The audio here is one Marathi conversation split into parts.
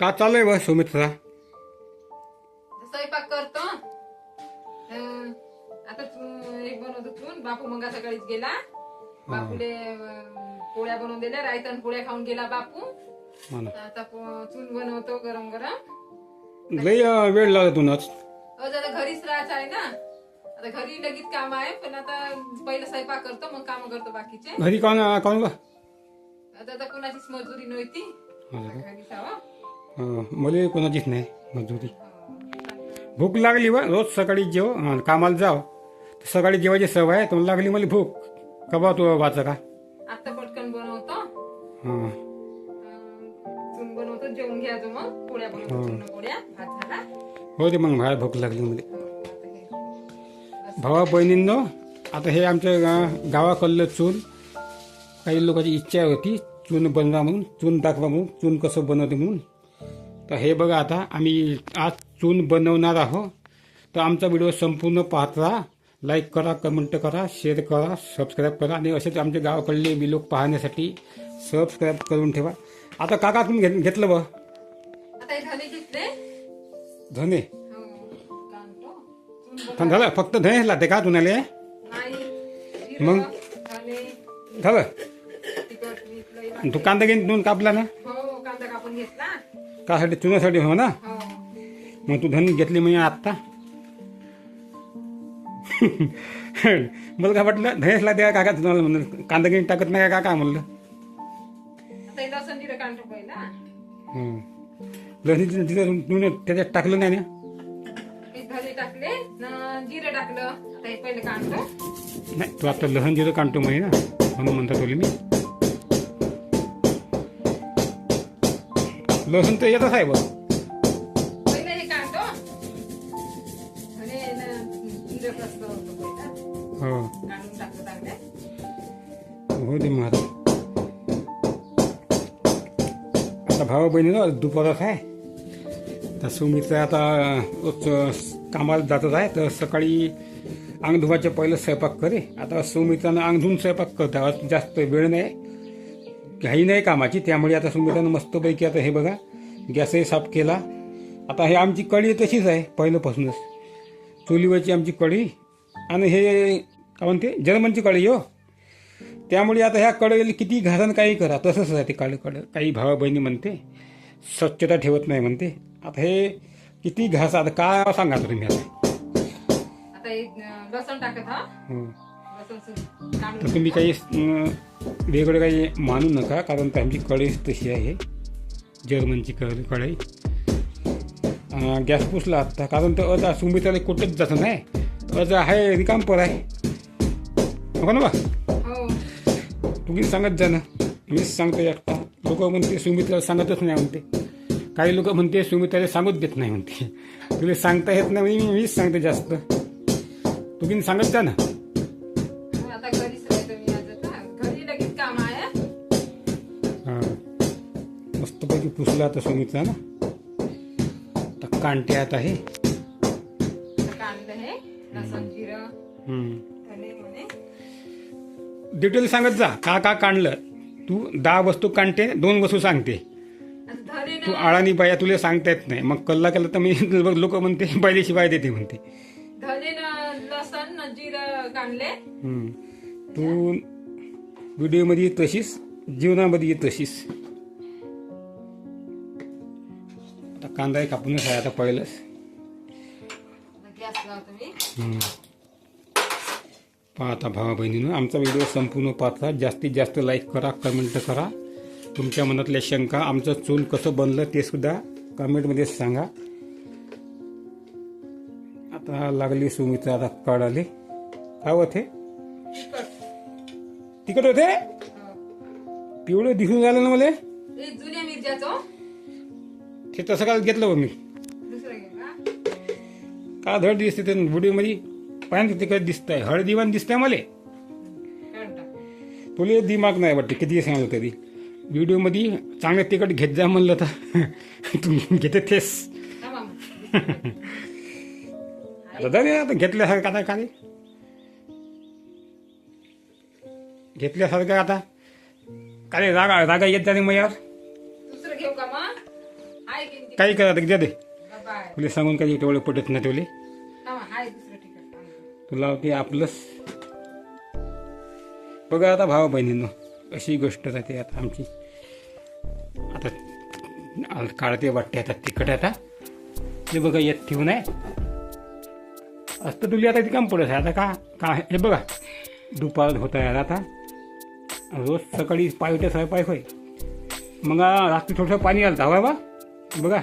का चालू बा सुमित्रा स्वयंपाक करतो. अं, आता चू- एक बनवतो चून बापू मंगा सकाळीच गेला. बापूले अं, पोळ्या बनवून दिल्या. रायतन पोळ्या खाऊन गेला बापू. आता पो- चून बनवतो गरम गरम. लई अं, वेळ लागला तुनच अहो आता घरीच राहायचं आहे ना. आता घरी लगेच काम आहे पण आता पहिलं स्वयंपाक करतो मग काम करतो बाकीचे. घरी कोण कोण? बा आता कुणाचीच मजुरी नव्हती. मला कोणाचीच नाही मजुरी भूक लागली बा रोज सकाळी जेव कामाला जाव. सकाळी जेवायची सवय आहे तर लागली मला भूक. कबा तू वाचा का? आता पटकन बनवतो. हां. जेवून मग. पोळ्या बनवतो चून पोळ्या भात झाला हो ते मग बाहेर भूक लागली मला. हो, हे. भावा बहिणींनो आता हे आमच्या गा- गावाकडलं चून. काही लोकांची इच्छा होती चून बनवा म्हणून चून दाखवा म्हणून चून कसं बनवते म्हणून. तर हे बघा आता आम्ही आज चून बनवणार आहोत. तर आमचा व्हिडिओ संपूर्ण पाहत राहा लाईक करा कमेंट करा शेअर करा सबस्क्राईब करा आणि असेच आमच्या गावाकडले विलोक पाहण्यासाठी सबस्क्राईब करून ठेवा. आता काका तुम्ही घेत- घेतलं बा आता हे धने घेतले? धने? हो, झालं फक्त धने लागते का तुम्हाला मग? धने झालं. तू कांदा घेऊन दोन कापला ना? हो कांदा कापून घेतला. कासाठी चुन्यासाठी हो ना? हो. मग तू धन घेतली म्हणजे आत्ता. मला काय वाटलं धनेश लागते का काका तुम्हाला म्हणलं कांदा घेऊन टाकत नाही का काका? म्हणलं. लसूण तिथं तुम्ही त्याच्यात टाकलं नाही ना? टाकले न जिरं टाकलं. पहिले काढतो नाही तू आता लसण जिरं काढतो म्हणे ना? म्हणून म्हणता मी. लसूण तर येतच आहे बघ. हे हो. दे मग आता भावा बहिणीनं दुपारच आहे तर सुमित्र आता रोज कामाला जातच आहे तर सकाळी अंग धुवायच्या पहिलं स्वयंपाक करे. आता सुमित्रानं अंग धुवून स्वयंपाक करता जास्त वेळ नाही. घाई नाही कामाची त्यामुळे आता सुमित्रानं मस्तपैकी आता हे बघा गॅसही साफ केला. आता हे आमची कढी तशीच आहे पहिल्यापासूनच. चुलीवरची आमची कढी आणि हे काय म्हणते जर्मनची कढी हो. त्यामुळे आता ह्या कडेला किती घारण काही करा तसंच आहे ते काळे. कडे काही भावा बहिणी म्हणते स्वच्छता ठेवत नाही म्हणते. आता हे किती घास आता काय सांगा तुम्ही आता? हे लसूण टाकत तर तुम्ही काही वेगळं काही मानू नका कारण आमची कढई तशी आहे. जर्मनची कढई. कढई गॅस पुसला आत्ता कारण तर अजा सुमित्राला कुठंच जात नाही. अजा आहे रिकामपर आहे. हो ना बा. हो. तुम्ही सांगत जा ना. मीच सांगतो एकटा. लोक म्हणते सुमित्राला सांगतच नाही म्हणते. काही लोक म्हणते सुमित्राला सांगूच देत नाही म्हणते. तुला सांगता येत नाही म्हणजे मीच सांगते जास्त. तुम्ही सांगत जा ना. पुसला आता सुमित्रा ना. कांटे आता हे हे म्हणे डिटेल सांगत जा का का काढलं तू दहा वस्तू काढते दोन वस्तू सांगते. तू आळानी बाया तुला सांगता येत नाही. मग कल्ला केला तर मी लोक म्हणते बायलेची बाय देते म्हणते. तू व्हिडिओमध्ये तशीच जीवनामध्ये तशीच आता कांदा कापूनच आहे आता पहिलंच आता गॅस लावतो मी हम्म. पहा आता भावा बहिणीनं आमचा व्हिडिओ संपूर्ण पाहता. जास्तीत जास्त लाईक करा कमेंट करा. तुमच्या मनातल्या शंका आमचं चूल कसं बनलं ते सुद्धा कमेंटमध्ये सांगा. आता लागली सुमित्रा आता कळाली काय होते तिकट होते हो. पिवळं दिसून राहिलं ना मला? हे जुन्या मिरच्याचं ते तसं काय घेतलं बघ मी? का का धड दिसते ते व्हिडिओमध्ये पाहिजे तिकडे दिसतंय? हळदीवान दिसतंय मला. तुला दिमाग नाही वाटते किती सांगलं तरी. व्हिडिओमध्ये चांगलं तिकट घेत जा म्हणलं तर. तू घेते तेच. आता जाऊ आता घेतल्यासारखं आता काय? घेतल्यासारखं आता. काय रागा रागा येत जाणे मग यार काही करा द्या दे. तुला सांगून काही तेवढं पटत नाही तुले तिकट तुला ते आपलंच. बघा आता भावा बहिणींनो अशी गोष्ट राहते आता आमची. आता काढते वाटते आता तिखट आता. हे बघा येत ठेवून आहे. असतं तुला आता ते काम पडत आहे. आता का का हे बघा. दुपार होत आहे आता. रोज सकाळी पाय उठे सवय पाय होय. मग रात्री थोडंसं पाणी आलं हवा बा बघा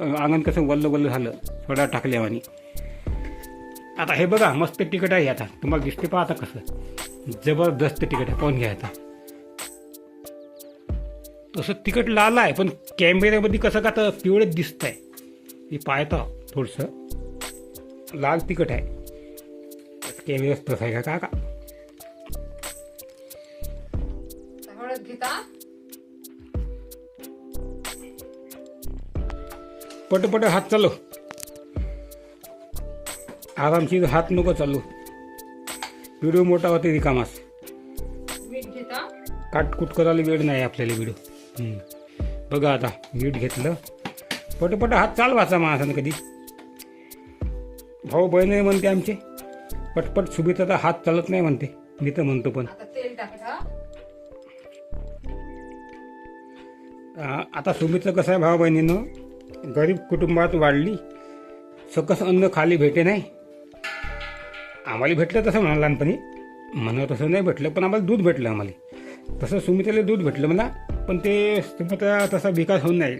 अंगण कसं वल्ल वल्ल झालं सोडा टाकल्यावानी आता हे बघा मस्त तिकट आहे आता. तुम्हाला दिसते पहा आता कसं. जबरदस्त तिकट आहे. पाहून घ्या आता. तसं तिकट लाल आहे पण कॅमेऱ्यामध्ये कसं का तर पिवळेच दिसत आहे हे पाहता थोडंसं. लाल तिकट आहे. कॅमेराच तसं आहे का का पटपट हात चालव आरामशीर हात नको चालू. व्हिडिओ मोठा होते रिकामास काटकुट करायला वेळ नाही आपल्याला व्हिडिओ. बघा आता मीठ घेतलं. पटपट हात चालवायचा माणसानं कधी. भाऊ बहिणी म्हणते आमचे. पटपट सुबिता हात चालत नाही म्हणते. मी तर म्हणतो पण. आता सुमित्र कसं आहे भाऊ बहिणीनं? गरीब कुटुंबात वाढली सकस अन्न खाली भेटे नाही. आम्हाला भेटलं तसं म्हणा लहानपणी. म्हणा तसं नाही भेटलं पण आम्हाला दूध भेटलं आम्हाला. तसं सुमित्राला दूध भेटलं मला पण ते सुमित्रा तसा विकास होऊन नाही.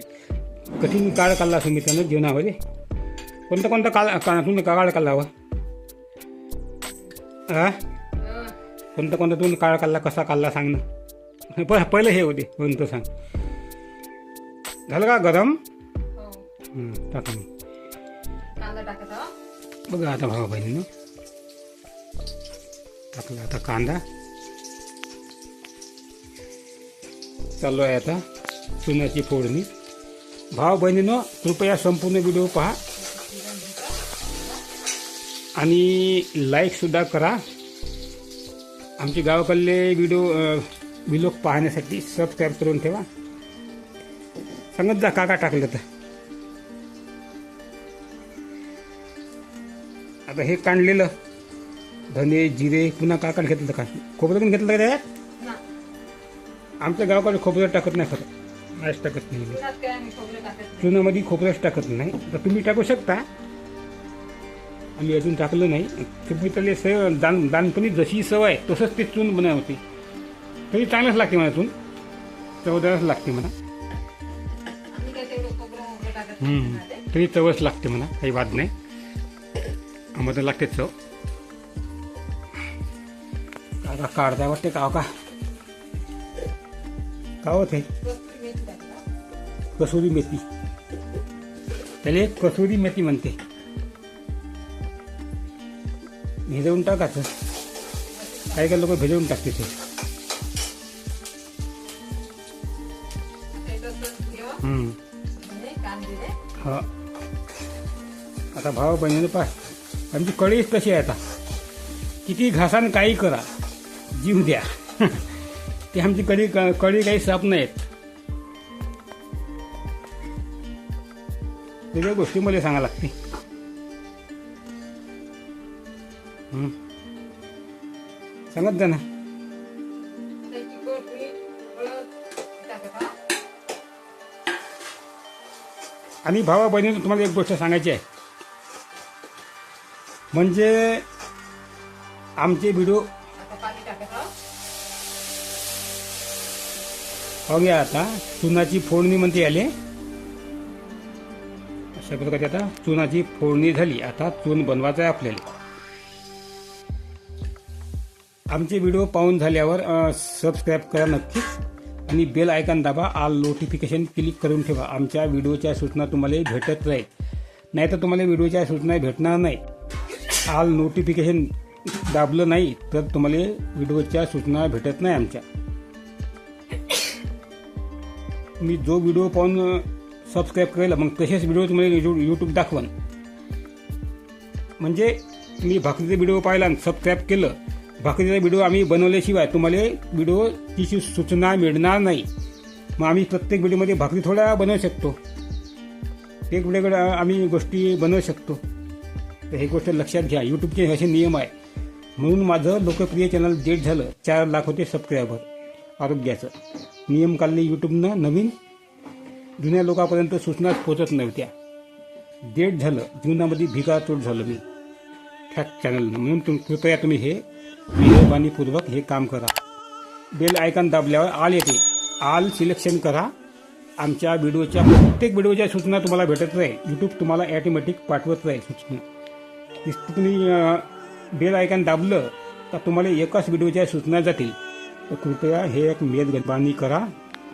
कठीण काळ काढला सुमित्रानं जीवनामध्ये. कोणता कोणता काळ का तुम्ही काळ काढला हवा हा कोणता कोणता तुम्ही काळ काढला कसा काढला सांग ना. पहिलं हे होते कोणतं सांग. झालं का गरम? टाक मी कांदा टाकता बघा आता भावा बहिणीनं. टाकला आता कांदा. चालू आहे आता चुन्याची फोडणी. भाव बहिणीनं कृपया संपूर्ण व्हिडिओ पहा. आणि लाईकसुद्धा करा. आमचे गावाकडले व्हिडिओ व्हिडिओ पाहण्यासाठी सबस्क्राईब करून ठेवा. सांगत जा काका टाकलं तर. आता हे काढलेलं धने जिरे पुन्हा काकड घेतलं का? खोबरं पण घेतलं का त्याच्यात? आमच्या गावाकडे खोबरं टाकत नाही खरं नाहीच टाकत नाही. काय टाकत नाही. चुनामध्ये खोबरंच टाकत नाही. तर तुम्ही टाकू शकता. आम्ही अजून टाकलं नाही. तुम्ही त्याला सव दान दानपणी जशी सवय तसंच ते चून बनवते. तरी चांगलंच लागते मला चून. चवदारच लागते काय. नाही तरी चवच लागते मला. काही वाद नाही. आम्हाला लागते चव. आता काढता वाटते का हो का. का होते कस्तुरी कसुरी मेथी. त्याला कसुरी मेथी म्हणते. भिजवून टाकायचं. काही काही लोक भिजवून टाकते ते. हा. आता भाव बहिणीनं पाय. आमची कळीच कशी आहे आता? किती घासान काही करा. जीव द्या. ती आमची कळी कळी काही साप नाहीत. वेगळ्या गोष्टी मला सांगा लागते सांगत जा ना. आणि भावा बहिणीनं तुम्हाला एक गोष्ट सांगायची आहे. म्हणजे आमचे व्हिडिओ पाहूया आता. चुनाची फोडणी म्हणते आले अशा प्रकारे आता चुनाची फोडणी झाली. आता चून बनवायचं आहे आपल्याला. आमचे व्हिडिओ पाहून झाल्यावर सबस्क्राईब करा नक्कीच. आणि बेल आयकॉन दाबा. आल नोटिफिकेशन क्लिक करून ठेवा. आमच्या व्हिडिओच्या सूचना तुम्हाला भेटत राहील नाही तर तुम्हाला व्हिडिओच्या सूचना भेटणार नाही आल नोटिफिकेशन दाबलं नाही तर तुम्हाला व्हिडिओच्या सूचना भेटत नाही आमच्या. मी जो व्हिडिओ पाहून सबस्क्राईब केला मग तसेच व्हिडिओ तुम्हाला यू यूट्यूब दाखवन. म्हणजे तुम्ही भाकरीचा व्हिडिओ पाहिला आणि सबस्क्राईब केलं. भाकरीचा व्हिडिओ आम्ही बनवल्याशिवाय तुम्हाला व्हिडिओची सूचना मिळणार नाही. मग आम्ही प्रत्येक व्हिडिओमध्ये भाकरी थोड्या बनवू शकतो. वेगवेगळ्या आम्ही गोष्टी बनवू शकतो. तर हे गोष्ट लक्षात घ्या यूट्यूबचे असे नियम आहे म्हणून माझं लोकप्रिय चॅनल डेट झालं चार लाख होते सबस्क्रायबर आरोग्याचं. नियम काढले यूट्यूबनं नवीन जुन्या लोकांपर्यंत सूचनाच पोचत नव्हत्या. डेट झालं जीवनामध्ये भिकाचोट झालं मी. फॅक्ट चॅनलनं म्हणून तुम कृपया तुम्ही हे मेहरबानीपूर्वक हे काम करा. बेल आयकॉन दाबल्यावर आल येते. आल सिलेक्शन करा. आमच्या व्हिडिओच्या प्रत्येक व्हिडिओच्या सूचना तुम्हाला भेटत राहील. यूट्यूब तुम्हाला ॲटोमॅटिक पाठवत राहील सूचना. नुसतं तुम्ही बेल आयकॉन दाबलं तर तुम्हाला एकाच व्हिडिओच्या सूचना जातील. तर कृपया हे एक मेदबानी करा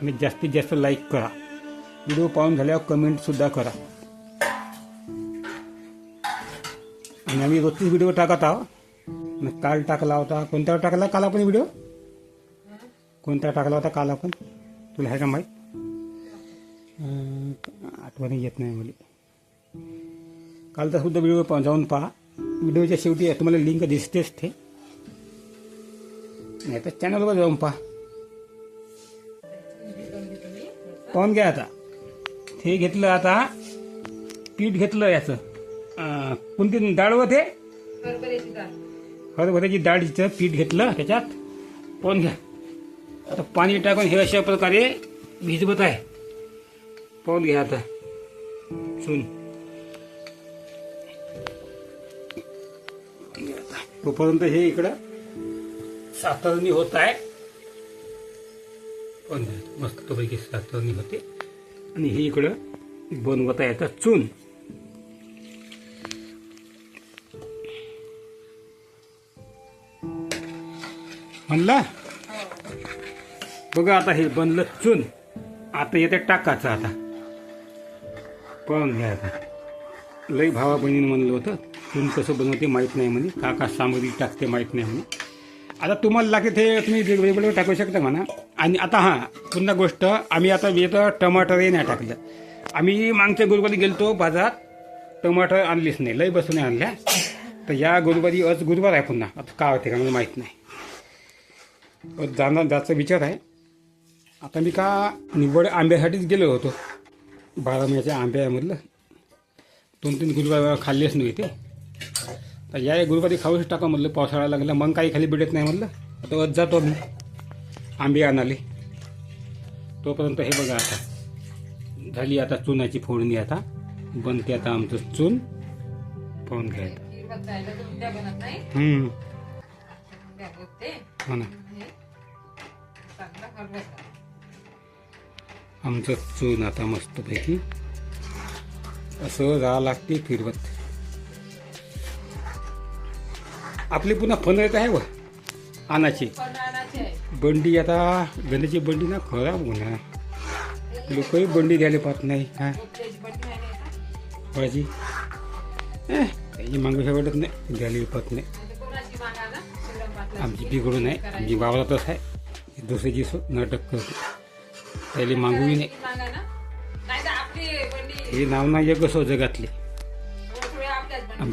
आणि जास्तीत जास्त लाईक करा. व्हिडिओ पाहून झाल्यावर कमेंटसुद्धा करा. आणि आम्ही रोजचीच व्हिडिओ टाकत आहोत. मग काल टाकला होता. कोणत्यावर टाकला? काल आपण व्हिडिओ? कोणता टाकला होता काल आपण? तुला आहे का माहीत? आठवणी येत नाही मला. कालचा सुद्धा व्हिडिओ पा- जाऊन पहा. व्हिडिओच्या शेवटी तुम्हाला लिंक दिसतेच ते. नाही तर चॅनलवर जाऊन पहा. पाहून घ्या आता. हे घेतलं आता. पीठ घेतलं याचं. कोणती डाळ व ते? हरभऱ्याची डाळ. हरभऱ्याची डाळीचं पीठ घेतलं त्याच्यात. पाहून घ्या. आता पाणी टाकून हे अशा प्रकारे भिजवत आहे. पाहून घ्या आता. चून. तोपर्यंत हे इकडं सातरणी होत आहे. पण मस्तपैकी मस्त पैकी सातरणी होते. आणि हे इकडं बनवत आहे आता चून. म्हणला? बघा आता हे बनलं चून. आता येते टाकाचं आता. पण घ्या आता लई भावा बहिणीनं म्हणलं होतं चून कसं बनवते माहीत नाही म्हणे. का का सामग्री टाकते माहीत नाही म्हणे. आता तुम्हाला लागेल ते तुम्ही वेगवेगळं टाकू शकता म्हणा. आणि आता हां पुन्हा गोष्ट आम्ही आता येतं टमाटरही नाही टाकलं. आम्ही मागच्या गुरुवारी गेलतो बाजारात टमाटर आणलीच नाही. लई बसून आणल्या. तर या गुरुवारी आज गुरुवार आहे पुन्हा. आता का होते का मला माहीत नाही. जाणार जायचा विचार आहे. आता मी का निवड आंब्यासाठीच गेलो होतो. बारा महिन्याच्या आंब्यामधलं. दोन तीन गुरुवार खाल्लेच नाही ते. तर या गुरुवारी खाऊच टाका म्हणलं पावसाळा लागला मग काही खाली भेटत नाही म्हणलं. आता आज जातो मी. आंबे आणाले. तोपर्यंत हे बघा आता. झाली आता चुनाची फोडणी आता. बनते आता आमचं चून. पाहून घ्यायचं हो ना. आमचं चून आता मस्तपैकी असं राहा लागते फिरवत. आपली पुन्हा फन येत आहे व. आणाची बंडी आता गंधाची बंडी ना खराब होणार. लोकही बंडी द्यायला पाहत नाही हा. फळाची eh, त्याची मागू शकत नाही द्यायला पाहत नाही. आमची बिघडून आहे आमची वावरातच आहे. दुसऱ्याची सो- नाटक करते. त्याला मागूही नाही करायची मागा नाही हे नाव नाही एक असो जगातले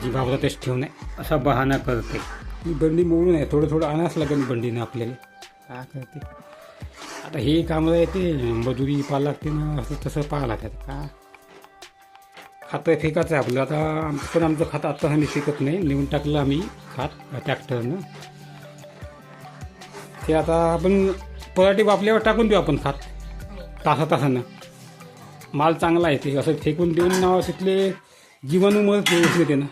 आपल्याच बंडी आमची वावरातच ठेवून आहे असा बहाणा करते. ही बंडी मोडून आहे थोडं थोडं आणावंच लागेल बंडीनं आपल्याला. काय करते? आता हे काम आहे ते मजुरी पाहा लागते ना असं तसं पाहा लागतात. का? खातं फेकायचं आहे आपलं. आता पण आमचं खात आत्ता आम्ही फेकत नाही. लिहून टाकलं आम्ही खात ट्रॅक्टरनं. ते आता आपण पराठी वापल्यावर टाकून देऊ आपण खात. तासा तासानं माल चांगला आहे ते. असं फेकून देऊन ना तिथले जीवाणू मग व्यवस्थित ना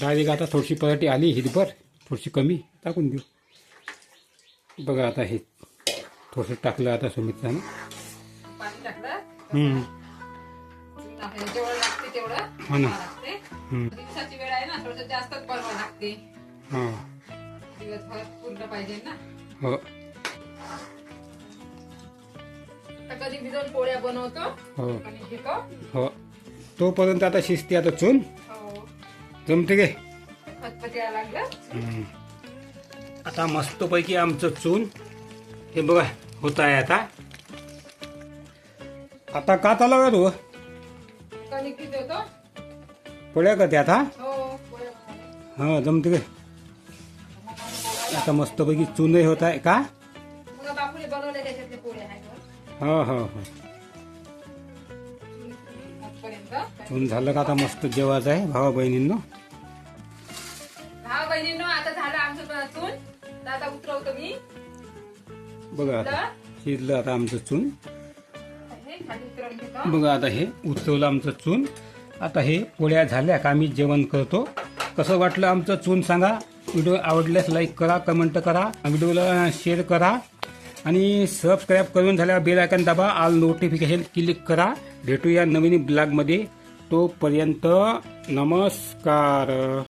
डायरेक्ट आता थोडीशी पराठी आली हिरभर थोडीशी कमी टाकून देऊ. बघा आता हे थोडंसं टाकलं आता सुमित्रानं हो ना. हो. हो. कधी भिजवून पोळ्या बनवतो हो. हो तोपर्यंत आता शिस्ती आता चून. जमते काय? हम्म. आता मस्तपैकी आमचं चून हे बघा होत आहे आता. आता का चालू तू? किती होतो पड्या का ते आता? हो पोळ्या. हा जमते काय? आता मस्तपैकी चूनही होत आहे का? पोळ्या. हो हो हो. चून झालं का आता मस्त जेवायचं आहे भावा बहिणींनो आता झालं आमचं चून. आता उतरवतो मी. बघा आता शिजलं आता आमचं चून. बघा आता हे उतरवलं आमचं चून. आता हे पोळ्या झाल्या का आम्ही जेवण करतो. कसं वाटलं आमचं चून सांगा. व्हिडिओ आवडल्यास लाईक करा कमेंट करा. व्हिडिओला शेअर करा. आणि सबस्क्राईब करून झाल्यावर बेल आयकन दाबा. ऑल नोटिफिकेशन क्लिक करा. भेटूया नवीन ब्लॉगमध्ये तोपर्यंत नमस्कार.